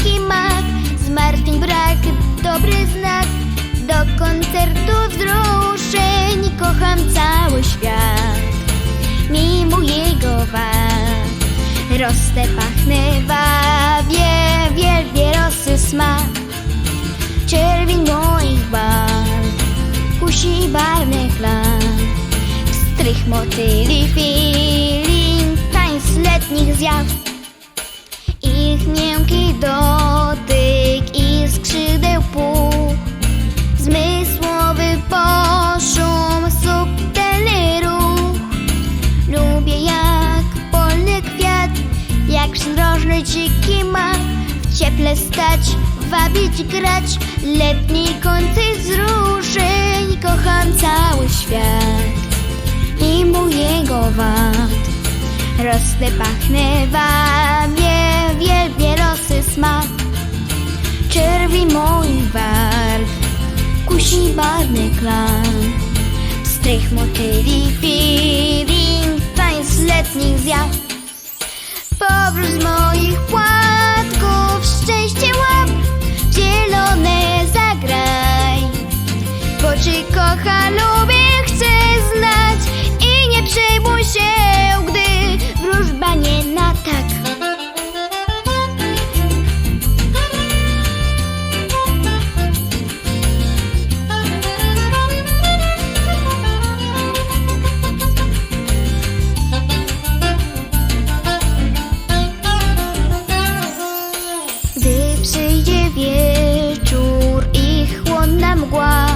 Dziki mak Zmartwień brak, dobry znak. Do koncertu wzruszeń Kocham cały świat. Mimo jego wad Rosnę, pachnę, wabię Wielbię rosy smak. Czerwień moich barw Kusi barwnych lat Strych motyli feeling Tańc letnich zjaw miękki dotyk I skrzydeł puch Zmysłowy poszum Subtelny ruch. Lubię jak polny kwiat Jak przydrożny dziki mak W cieple stać, wabić, grać Letni koncert wzruszeń. Kocham cały świat Mimo jego wad. Rosnę, pachnę, wabię Wielbię rosy smak Czerwi moich barw. Kusi barwny klan. Strych motyli feeling Tańc letnich zjaw. Powrót z wieczór i chłodna mgła.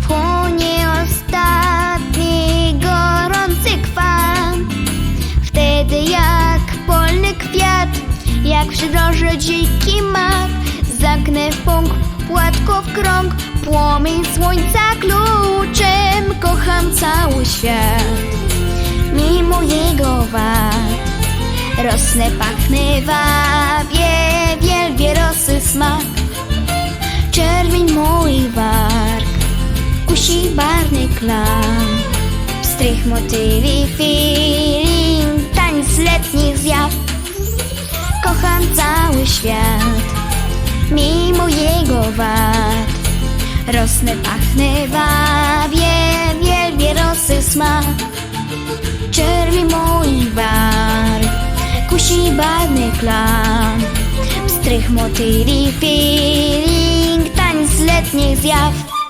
Wchłonie ostatni gorący kwan. Wtedy jak polny kwiat Jak przydrożny dziki mak. Zaknę w punkt, płatko w krąg Płomień słońca kluczem. Kocham cały świat Mimo jego wad. Rosnę, pachnę, wabię, smak. Czerwień moich warg, kusi barwny klan Strych motyli feeling, tańc letnich zjaw. Kocham cały świat, mimo jego wad. Rosnę, pachnę, wabię, wielbię rosy smak. Czerwi moich barw Kusi barwny klan Strych motyli feeling Tańc letnich zjaw